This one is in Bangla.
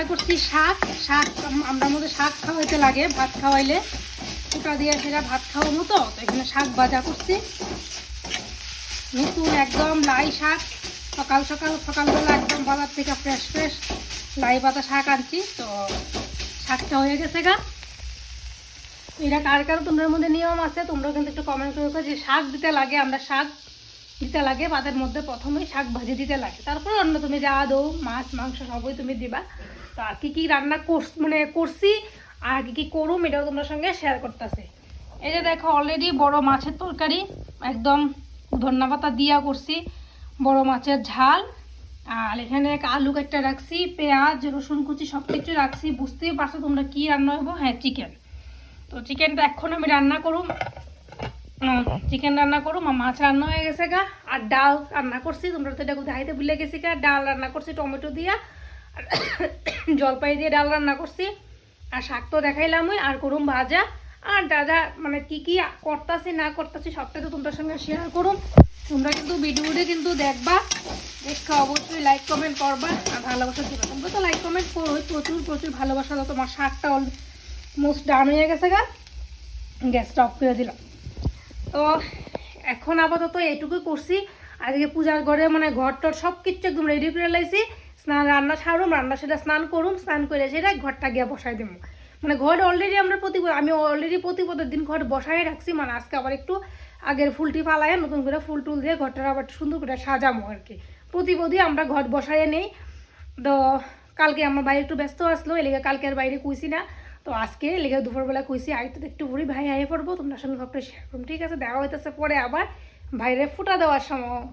রান্না করছি, শাক। শাক আম- আমরা মধ্যে শাক খাওয়াইতে লাগে, ভাত খাওয়াইলে ফুটা দিয়ে সেটা ভাত খাওয়াবো তো তো এখানে শাক ভাজা করছি। নতুন একদম লাই শাক, সকাল সকাল, সকালবেলা একদম বাজার থেকে ফ্রেশ ফ্রেশ লাই পাতা শাক আনছি, তো শাকটা হয়ে গেছে গা। এটা কার কার তোমাদের মধ্যে নিয়ম আছে তোমরা কিন্তু একটু কমেন্ট করে যে শাক দিতে লাগে, আমরা শাক দিতে লাগে পাতের মধ্যে প্রথমেই শাক ভাজি দিতে লাগে। তারপর অন্য তুমি যা দো মাছ, মাংস সবই তুমি দিবা। তো আর কি কি রান্না মানে করছি আর কি কি করুম এটাও তোমার সঙ্গে শেয়ার করতেছি। এই যে দেখো অলরেডি বড় মাছের তরকারি, একদম ধন্যা পাতা দিয়া করছি, বড় মাছের ঝাল, আর এখানে এক আলু কাটটা রাখছি, পেঁয়াজ, রসুন কুচি সব কিছু রাখছি, বুঝতেই পারছ তোমরা কি রান্না হব হ্যাঁ চিকেন তো চিকেনটা এখন আমি রান্না করুম। চিকেন রান্না করুম, আর মাছ রান্না হয়ে গেছে গা। আর ডাল রান্না করছি, তোমরা তো এটা কোথায় হাইতে ভুলে গেছি গা। ডাল রান্না করছি, টমেটো দিয়া। জলপাই দিয়ে ডাল রান্না করছি। আর শাক তো দেখাইলামই, আর করুম ভাজা। আর দাদা মানে কি কি করতাছি, না করতাছি, সবটা তো তোমাদের সঙ্গে শেয়ার করুন তোমরা কিন্তু ভিডিওটা কিন্তু দেখবা। দেখে অবশ্যই লাইক কমেন্ট করবা। আর ভালোবাসা দিবা। তোমরা তো লাইক কমেন্ট করো, প্রচুর প্রচুর ভালোবাসা দাও। তোমার শাকটা মোস্ট ডান হয়ে গেছে গা। গ্যাসটা অফ করে দিলাম। তো এখন আপাতত এইটুকুই করছি। আজকে পূজার ঘরে মানে ঘর টর সব কিছু একদম রেডি করে লাইছি। স্নান, রান্না ছাড়ুম রান্না সেটা স্নান করুম, স্নান করে সেটা ঘরটা গিয়ে বসাই দেবো মানে ঘর অলরেডি আমরা প্রতি আমি অলরেডি প্রতিপদের দিন ঘর বসাই রাখছি মানে আজকে আবার একটু আগের ফুলটি ফালায়, নতুন করে ফুল টুল দিয়ে ঘরটা আবার সুন্দর করে সাজামো আর কি। প্রতিপদই আমরা ঘর বসাই নেই। তো কালকে আমার বাইরে একটু ব্যস্ত আসলো এলেগে কালকে আর বাইরে কুইছি না। তো আজকে লেগে দুপুরবেলা কইছি আই তো একটু ঘুরি, ভাই আইয়ে পড়ব, তোমরা সঙ্গে সবটা শেয়ার করুন ঠিক আছে? দেখা হইতেছে পরে আবার বাইরে ফুটা দেওয়ার সময়।